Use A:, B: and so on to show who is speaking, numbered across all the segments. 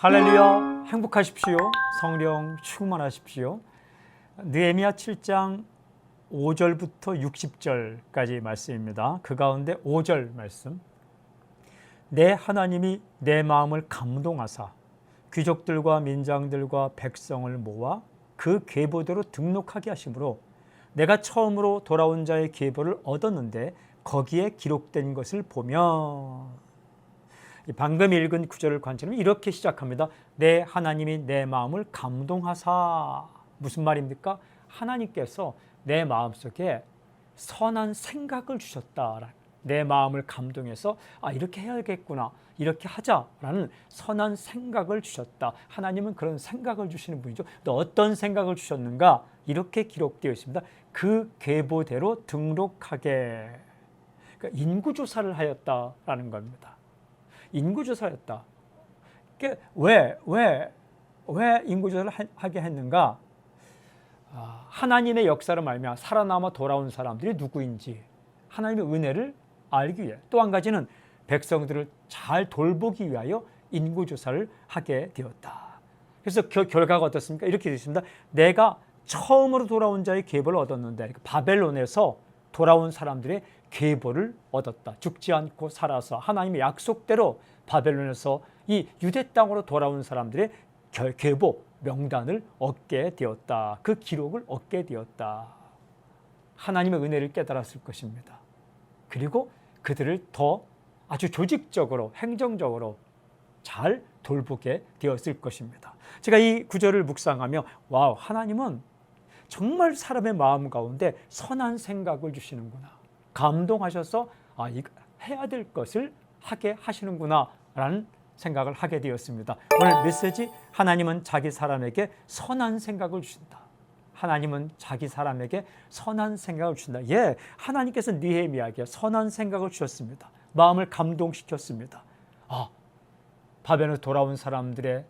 A: 할렐루야. 행복하십시오. 성령 충만하십시오. 느헤미야 7장 5절부터 60절까지 말씀입니다. 그 가운데 5절 말씀. 내 하나님이 내 마음을 감동하사 귀족들과 민장들과 백성을 모아 그 계보대로 등록하게 하심으로 내가 처음으로 돌아온 자의 계보를 얻었는데 거기에 기록된 것을 보면 이 방금 읽은 구절을 관찰하면 이렇게 시작합니다. 내 하나님이 내 마음을 감동하사 무슨 말입니까? 하나님께서 내 마음속에 선한 생각을 주셨다. 내 마음을 감동해서 아 이렇게 해야겠구나. 이렇게 하자라는 선한 생각을 주셨다. 하나님은 그런 생각을 주시는 분이죠. 또 어떤 생각을 주셨는가? 이렇게 기록되어 있습니다. 그 계보대로 등록하게 그러니까 인구 조사를 하였다라는 겁니다. 인구조사였다. 왜, 왜, 왜 인구조사를 하게 했는가? 아, 하나님의 역사를 말며 살아남아 돌아온 사람들이 누구인지 하나님의 은혜를 알기 위해 또 한 가지는 백성들을 잘 돌보기 위하여 인구조사를 하게 되었다. 그래서 그 결과가 어떻습니까? 이렇게 되어 있습니다. 내가 처음으로 돌아온 자의 계보를 얻었는데 그러니까 바벨론에서 돌아온 사람들의 계보를 얻었다. 죽지 않고 살아서 하나님의 약속대로 바벨론에서 이 유대 땅으로 돌아온 사람들의 계보 명단을 얻게 되었다. 그 기록을 얻게 되었다. 하나님의 은혜를 깨달았을 것입니다. 그리고 그들을 더 아주 조직적으로 행정적으로 잘 돌보게 되었을 것입니다. 제가 이 구절을 묵상하며 와우 하나님은 정말 사람의 마음 가운데 선한 생각을 주시는구나. 감동하셔서 아, 이거 해야 될 것을 하게 하시는구나 라는 생각을 하게 되었습니다. 오늘 메시지 하나님은 자기 사람에게 선한 생각을 주신다. 하나님은 자기 사람에게 선한 생각을 주신다. 예, 하나님께서 느헤미야에게 선한 생각을 주셨습니다. 마음을 감동시켰습니다. 아, 바벨론 돌아온 사람들의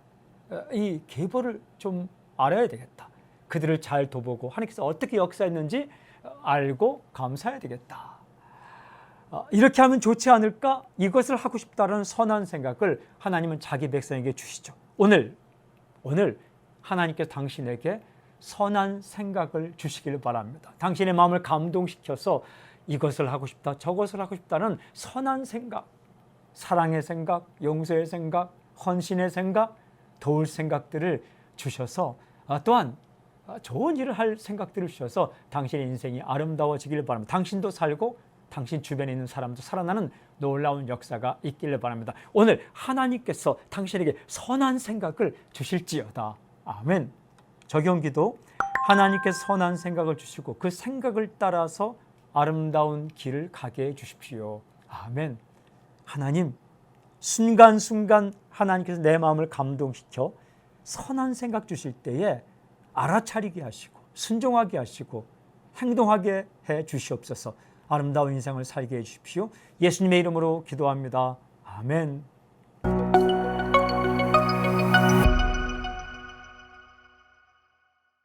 A: 이 계보를 좀 알아야 되겠다. 그들을 잘 도보고 하나님께서 어떻게 역사했는지 알고 감사해야 되겠다. 어, 이렇게 하면 좋지 않을까? 이것을 하고 싶다는 선한 생각을 하나님은 자기 백성에게 주시죠. 오늘 오늘 하나님께서 당신에게 선한 생각을 주시기를 바랍니다. 당신의 마음을 감동시켜서 이것을 하고 싶다, 저것을 하고 싶다는 선한 생각, 사랑의 생각, 용서의 생각, 헌신의 생각, 도울 생각들을 주셔서 아, 또한 좋은 일을 할 생각들을 주셔서 당신의 인생이 아름다워지기를 바랍니다. 당신도 살고 당신 주변에 있는 사람도 살아나는 놀라운 역사가 있기를 바랍니다. 오늘 하나님께서 당신에게 선한 생각을 주실지어다. 아멘. 적용 기도. 하나님께서 선한 생각을 주시고 그 생각을 따라서 아름다운 길을 가게 해 주십시오. 아멘. 하나님, 순간순간 하나님께서 내 마음을 감동시켜 선한 생각 주실 때에 알아차리게 하시고 순종하게 하시고 행동하게 해 주시옵소서. 아름다운 인생을 살게 해 주십시오. 예수님의 이름으로 기도합니다. 아멘.